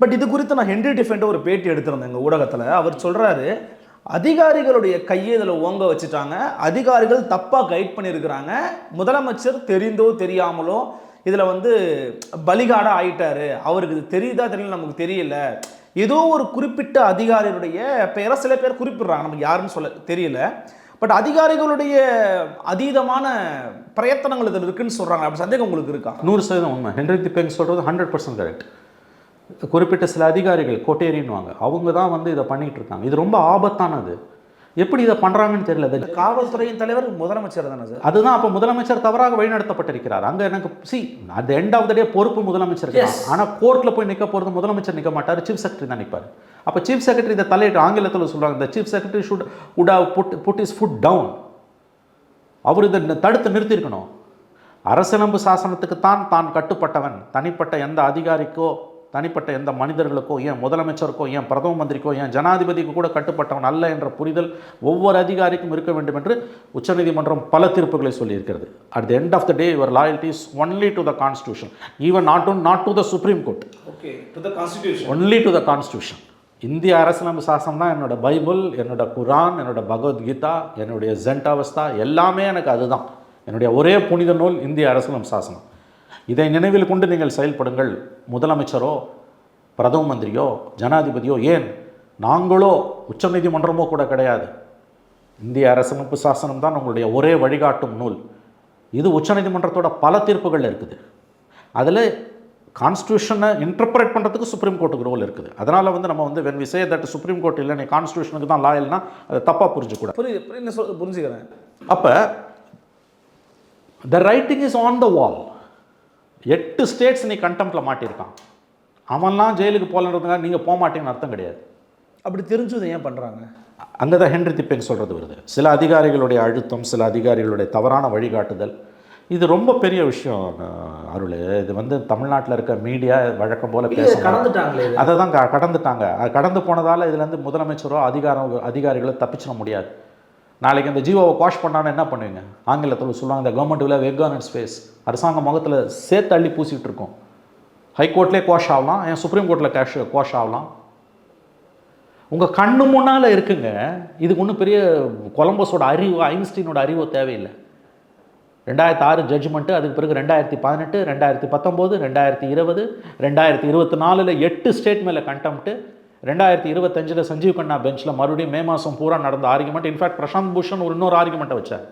But இது குறித்து நான் ஹென்ரி டிஃபெண்ட் ஒரு பேட்டி எடுத்திருந்தேன் எங்கள் ஊடகத்தில். அவர் சொல்கிறாரு அதிகாரிகளுடைய கையை இதில் ஓங்க வச்சுட்டாங்க. அதிகாரிகள் தப்பாக கைட் பண்ணியிருக்கிறாங்க. முதலமைச்சர் தெரிந்தோ தெரியாமலோ இதில் வந்து பலிகாடாக ஆயிட்டாரு. அவருக்கு இது தெரியுதா தெரியல நமக்கு தெரியல. ஏதோ ஒரு குறிப்பிட்ட அதிகாரியுடைய பெயரை சில பேர் குறிப்பிடுறாங்க. நமக்கு யாருன்னு சொல்ல தெரியல. பட் அதிகாரிகளுடைய அதீதமான பிரயத்தனங்கள் இதில் இருக்குன்னு சொல்கிறாங்க அப்படி சந்தேகம் உங்களுக்கு இருக்கா? நூறு சதவீதம் உண்மை. ஹென்ரி திப்பேங் சொல்கிறது ஹண்ட்ரட் பர்சன்ட் கரெக்ட் குறிப்பிட்ட சில அதிகாரிகள் கொட்டேரின்னுவாங்க அவங்க தான் வந்து இதை பண்ணிட்டு இருக்காங்க. இது ரொம்ப ஆபத்தானது. எப்படி இதை பண்ணுறாங்கன்னு தெரியல. காவல்துறையின் தலைவர் முதலமைச்சர் தானே சார்? அதுதான். அப்போ முதலமைச்சர் தவறாக வழிநடத்தப்பட்டிருக்கிறார். அங்கே எனக்கு சி the end of the day பொறுப்பு. தான். ஆனால் கோர்ட்டில் போய் நிற்க போகிறது முதலமைச்சர் நிற்க மாட்டார் சீஃப் செக்ரட்டரி தான் நிற்பார் அப்போ சீஃப் செக்ரட்டரி இதை தலையிட்டு ஆங்கிலத்தில் சொல்லுவாங்க இந்த chief secretary should would have put put is foot down அவர் இதை தடுத்து நிறுத்தியிருக்கணும். அரசியலம்பு சாசனத்துக்கு தான் தான் கட்டுப்பட்டவன். தனிப்பட்ட எந்த அதிகாரிக்கோ தனிப்பட்ட எந்த மனிதர்களுக்கோ ஏன் முதலமைச்சருக்கோ ஏன் பிரதம மந்திரிக்கோ ஏன் ஜனாதிபதிக்கு கூட கட்டுப்பட்டவன் அல்ல என்ற புரிதல் ஒவ்வொரு அதிகாரிக்கும் இருக்க வேண்டும் என்று உச்சநீதிமன்றம் பல தீர்ப்புகளை சொல்லியிருக்கிறது. At the end of the day your loyalty is only to the constitution even not not to the supreme court okay to the constitution only to the constitution இந்திய அரசியலமைப்பு சாசனம் தான் என்னோட பைபிள் என்னோட குரான் என்னோட பகவத்கீதா என்னுடைய ஜென்டாவஸ்தா எல்லாமே எனக்கு அதுதான். என்னுடைய ஒரே புனித நூல் இந்திய அரசியலமைப்பு சாசனம். இதை நினைவில் கொண்டு நீங்கள் செயல்படுங்கள். முதலமைச்சரோ பிரதம மந்திரியோ ஜனாதிபதியோ ஏன்? நாங்களோ உச்சநீதிமன்றமோ கூட கிடையாது. இந்திய அரசியலமைப்பு சாசனம் தான் உங்களுடைய ஒரே வழிகாட்டும் நூல். இது உச்சநீதிமன்றத்தோட பல தீர்ப்புகள் இருக்குது. அதில் கான்ஸ்டியூஷனை இன்டர்பிரேட் பண்ணுறதுக்கு சுப்ரீம் கோர்ட்டுக்கு ரோல் இருக்குது. அதனால் வந்து நம்ம வந்து when we say that supreme court இல்லை நீ கான்ஸ்டியூஷனுக்கு தான் லாயல்னா அதை தப்பாக புரிஞ்சுக்கூடாது. புரியுது புரியுது புரிஞ்சுக்கிறேன். அப்போ the writing is on the wall எட்டு ஸ்டேட்ஸ் நீ கண்டெம்ட்டில் மாட்டியிருக்கான். அவன்லாம் ஜெயிலுக்கு போகலன்றதுக்காக நீங்கள் போக மாட்டீங்கன்னு அர்த்தம் கிடையாது. அப்படி தெரிஞ்சது ஏன் பண்ணுறாங்க அங்கே தான் ஹென்ரி திப்பேங் சொல்கிறது வருது. சில அதிகாரிகளுடைய அழுத்தம் சில அதிகாரிகளுடைய தவறான வழிகாட்டுதல். இது ரொம்ப பெரிய விஷயம் அருள். இது வந்து தமிழ்நாட்டில் இருக்க மீடியா வழக்கம் போல பேச கடந்துட்டாங்களே. அதை தான் கடந்துட்டாங்க. அது கடந்து போனதால் இதுலேருந்து முதலமைச்சரோ அதிகாரம் அதிகாரிகளோ தப்பிச்சிட முடியாது. நாளைக்கு அந்த ஜீவோவை வாஷ் பண்ணான்னு என்ன பண்ணுவீங்க? ஆங்கிலத்தில் சொல்லுவாங்க இந்த கவர்மெண்ட் will have egg அரசாங்க முகத்தில் சேர்த்து அள்ளி பூசிகிட்டு இருக்கோம். ஹைகோர்ட்லேயே குவாஷ் ஆகலாம் ஏன் சுப்ரீம் கோர்ட்டில் கேஷ் குவாஷ் ஆகலாம்? உங்கள் கண்ணு முன்னால் இருக்குங்க. இதுக்கு ஒன்றும் பெரிய கொலம்பஸோட அறிவு ஐன்ஸ்டீனோட அறிவோ தேவையில்லை. ரெண்டாயிரத்தி ஆறு ஜட்ஜ்மெண்ட்டு அதுக்கு பிறகு ரெண்டாயிரத்தி பதினெட்டு ரெண்டாயிரத்தி பத்தொம்போது ரெண்டாயிரத்தி இருபது ரெண்டாயிரத்தி இருபத்தி நாலில் எட்டு ஸ்டேட் மேலே கண்டெம்ட்டு ரெண்டாயிரத்தி இருபத்தஞ்சில் சஞ்சீவ் கண்ணா பெஞ்சில் மறுபடியும் மே மாதம் பூரா நடந்த ஆர்குமெண்ட் இன்ஃபேக்ட் பிரசாந்த் பூஷன் ஒரு இன்னொரு ஆர்குமெண்ட்டை வச்சார்.